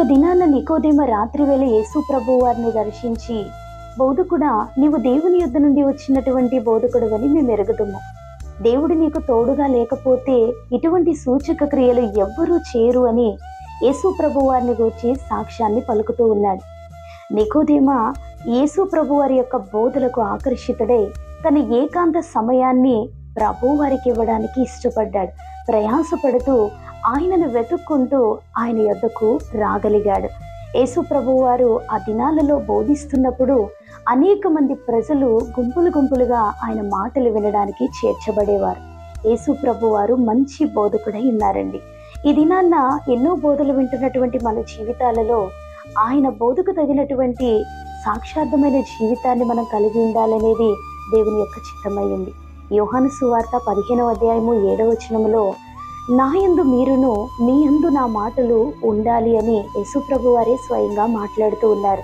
ఒక దినాన నికోదేమ రాత్రి వేళ యేసు ప్రభు వారిని దర్శించి బోధకుడా నీవు దేవుని యుద్ధ నుండి వచ్చినటువంటి బోధకుడు అని మేము ఎరుగుదుము దేవుడు నీకు తోడుగా లేకపోతే ఇటువంటి సూచక క్రియలు ఎవ్వరూ చేరు అని యేసు ప్రభు వారిని గూర్చి సాక్ష్యాన్ని పలుకుతూ ఉన్నాడు. నికోదేమ యేసు ప్రభు వారి యొక్క బోధలకు ఆకర్షితుడై తన ఏకాంత సమయాన్ని ప్రభు వారికి ఇవ్వడానికి ఇష్టపడ్డాడు. ప్రయాసపడుతూ ఆయనను వెతుక్కుంటూ ఆయన యొద్దకు రాగలిగాడు. యేసు వారు ఆ దినాలలో బోధిస్తున్నప్పుడు అనేక మంది ప్రజలు గుంపులు గుంపులుగా ఆయన మాటలు వినడానికి చేర్చబడేవారు. యేసు వారు మంచి బోధకుడై ఉన్నారండి. ఈ దినాన్న ఎన్నో బోధలు వింటున్నటువంటి మన జీవితాలలో ఆయన బోధకు తగినటువంటి సాక్షార్థమైన జీవితాన్ని మనం కలిగి ఉండాలనేది దేవుని యొక్క చిత్తమైంది యోహాను సువార్త పదిహేనవ అధ్యాయము ఏడవ వచనములో నా యందు మీరును మీ యందు నా మాటలు ఉండాలి అని యేసుప్రభు వారే స్వయంగా మాట్లాడుతూ ఉన్నారు.